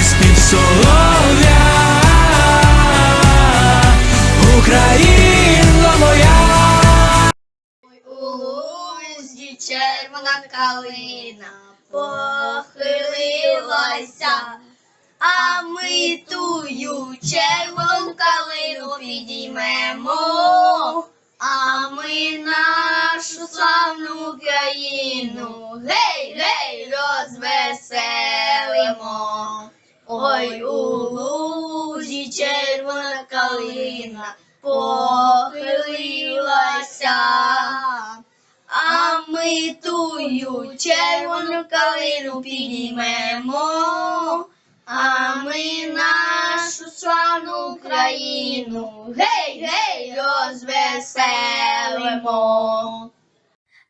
чути спів солов'я Україно моя. У лузі червона калина похилилася, а ми тую червону калину підіймемо, а ми нашу славну Україну гей, гей, розвеселимо. Ой, у лузі червона калина похилилася, а ми тую червону калину підіймемо, а ми нашу славну Україну гей, гей, розвеселимо.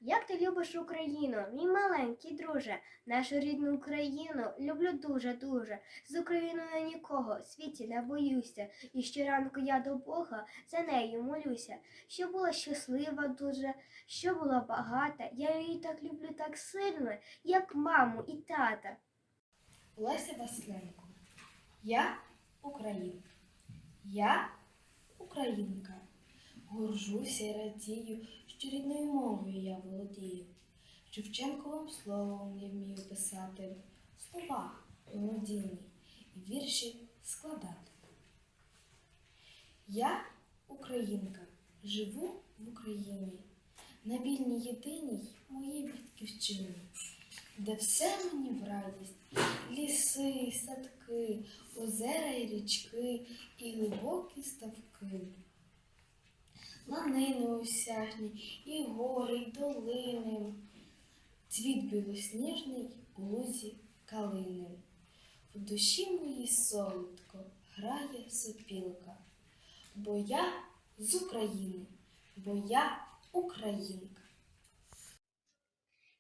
Як ти любиш Україну, мій маленький друже, нашу рідну Україну люблю дуже-дуже. З Україною нікого в світі не боюся. І щоранку я до Бога за нею молюся. Що була щаслива дуже, що була багата. Я її так люблю так сильно, як маму і тата. Леся Василенко. Я українка. Я українка. Горжуся радію, що рідною мовою я володію. Шевченковим словом я вмію писати, слова мелодійні і вірші складати. Я українка, живу в Україні, на вільній єдиній моїй батьківщині, де все мені в радість, ліси, садки, озера і річки і глибокі ставки. Ланини осяжні, і гори, і долини, цвіт білосніжний у лузі калини. В душі моїй солодко грає сопілка, бо я з України, бо я українка.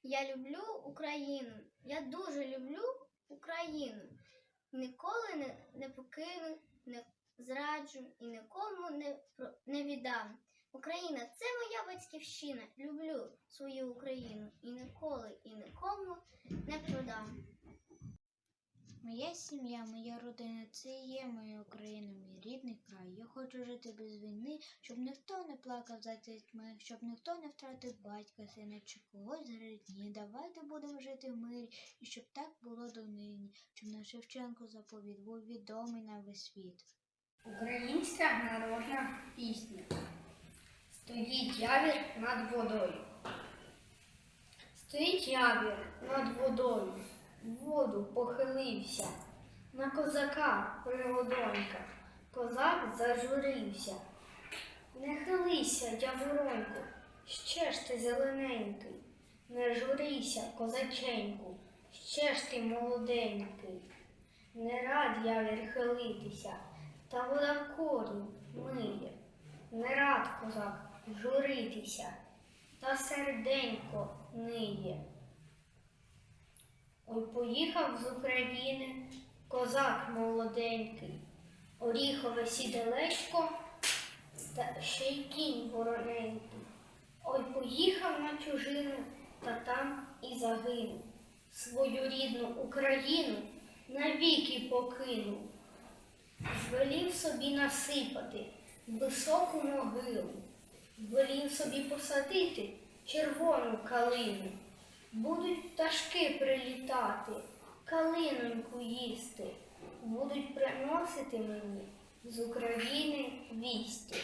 Я люблю Україну. Я дуже люблю Україну. Ніколи не, не покину, не зраджу і нікому не, не віддам. Україна це моя батьківщина. Люблю свою Україну і ніколи і нікому не продам. Моя сім'я, моя родина це є моя Україна, мій рідний край. Я хочу жити без війни, щоб ніхто не плакав за дітьми, щоб ніхто не втратив батька, сина чи когось з рідні. Давайте будемо жити в мирі, і щоб так було донині, щоб наш Шевченко заповіт був відомий на весь світ. Українська народна пісня. Стоїть явір над водою. Стоїть явір над водою, в воду похилився. На козака приводонька, козак зажурився. Не хилися, явороньку, ще ж ти зелененький. Не журися, козаченьку, ще ж ти молоденький. Не рад я верхилитися, та вода корінь миє. Не рад козак журитися, та серденько ниє. Ой, поїхав з України козак молоденький, оріхове сіделечко та ще й кінь вороненький. Ой, поїхав на чужину та там і загинув. Свою рідну Україну навіки покинув. Звелів собі насипати високу могилу, звелів собі посадити червону калину. Будуть пташки прилітати, калиноньку їсти, будуть приносити мені з України вісті.